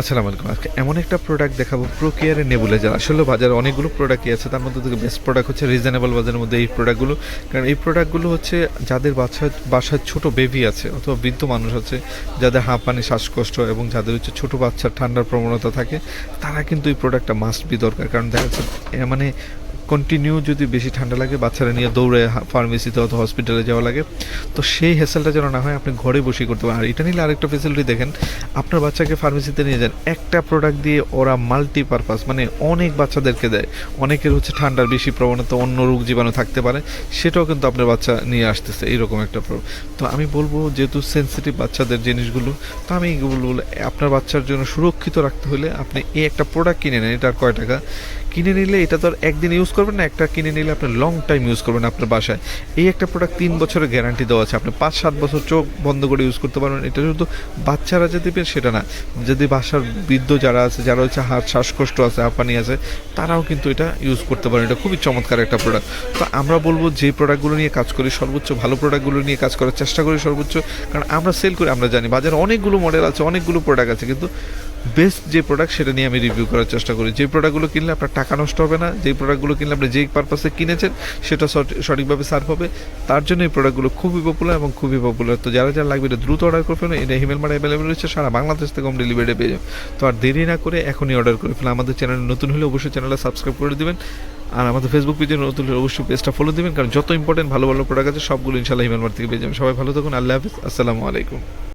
আসসালামু আলাইকুম। আজকে এমন একটা প্রোডাক্ট দেখাবো প্রোকেয়ারের নেবুলাইজার আসলে বাজারে অনেকগুলো প্রোডাক্টই আছে, তার মধ্যে থেকে বেস্ট প্রোডাক্ট হচ্ছে রিজনেবল বাজারের মধ্যে এই প্রোডাক্টগুলো কারণ এই প্রোডাক্টগুলো হচ্ছে যাদের বাচ্চা বাসায় ছোট বেবি আছে অথবা বৃদ্ধ মানুষ আছে, যাদের হাঁপানি শ্বাসকষ্ট এবং যাদের হচ্ছে ছোটো বাচ্চার ঠান্ডার প্রবণতা থাকে, তারা কিন্তু এই প্রোডাক্টটা মাস্ট বি দরকার। কারণ দেখা যাচ্ছে মানে কন্টিনিউ যদি বেশি ঠান্ডা লাগে, বাচ্চারা নিয়ে দৌড়ে ফার্মেসিতে অথবা হসপিটালে যাওয়া লাগে। তো সেই হেসেলটা যেন না হয়, আপনি ঘরে বসে করতে পারেন। আর এটা নিলে আরেকটা ফেসিলিটি দেখেন, আপনার বাচ্চাকে ফার্মেসিতে নিয়ে যান। একটা প্রোডাক্ট দিয়ে ওরা মাল্টি পারপাস মানে অনেক বাচ্চাদেরকে দেয়। অনেকের হচ্ছে ঠান্ডার বেশি প্রবণতা, অন্য রোগ জীবাণু থাকতে পারে। সেটাও কিন্তু আপনার বাচ্চা নিয়ে আসতেছে, এইরকম একটা প্রো তো আমি বলব, যেহেতু সেন্সিটিভ বাচ্চাদের জিনিসগুলো, তো আমি এগুলো আপনার বাচ্চার জন্য সুরক্ষিত রাখতে হলে আপনি এই একটা প্রোডাক্ট কিনে নেন, এটার কয় টাকা? কিনে নিলে এটা তো আর একদিন ইউজ করবেন না, একটা কিনে নিলে আপনি লং টাইম ইউজ করবেন আপনার বাসায়। এই একটা প্রোডাক্ট তিন বছরের গ্যারান্টি দেওয়া আছে। আপনি পাঁচ, সাত বছর চোখ বন্ধ করে ইউজ করতে পারবেন। এটা শুধু বাচ্চারা যে দেবেন সেটা না। যদি বাসার বৃদ্ধ যারা আছে, যারা হচ্ছে হার্ট শ্বাসকষ্ট আছে হাঁপানি আছে, তারাও কিন্তু এটা ইউজ করতে পারেন। এটা খুবই চমৎকার একটা প্রোডাক্ট তো আমরা বলব যে প্রোডাক্টগুলো নিয়ে কাজ করি, সর্বোচ্চ ভালো প্রোডাক্টগুলো নিয়ে কাজ করার চেষ্টা করি সর্বোচ্চ। কারণ আমরা সেল করি, আমরা জানি। বাজারে অনেকগুলো মডেল আছে, অনেকগুলো প্রোডাক্ট আছে, কিন্তু বেস্ট যে প্রোডাক্ট সেটা নিয়ে আমি রিভিউ করার চেষ্টা করি। যে প্রোডাক্টগুলো কিনলে আপনার টাকা নষ্ট হবে না, যে প্রোডাক্টগুলো কিনলে আপনি যেই পারপাসে কিনেছেন, সেটা সঠিকভাবে সার্ভ হবে। তার জন্য এই প্রোডাক্টগুলো খুবই পপুলার এবং খুবই পপুলার তো যারা যারা লাগবে এটা দ্রুত অর্ডার করে ফেলুন। এটা হিমেল মার্ট অ্যাভেলেবল রয়েছে, সারা বাংলাদেশ থেকে হোম ডেলিভারি পেয়ে যাবেন। তো আর দেরি না করে এখনই অর্ডার করে ফেলুন। আমাদের চ্যানেল নতুন হলে অবশ্যই চ্যানেলটা সাবস্ক্রাইব করে দেবেন। আর আমাদের ফেসবুক পেজে নতুন অবশ্যই পেজটা ফলো দিবেন। কারণ যত ইম্পর্টেন্ট ভালো ভালো প্রোডাক্ট আছে, সবগুলো ইনশাল্লাহ হিমেল মার্ট থেকে পেয়ে যাবেন। সবাই ভালো থাকুন। আল্লাহ হাফিজ। আসসালামু আলাইকুম।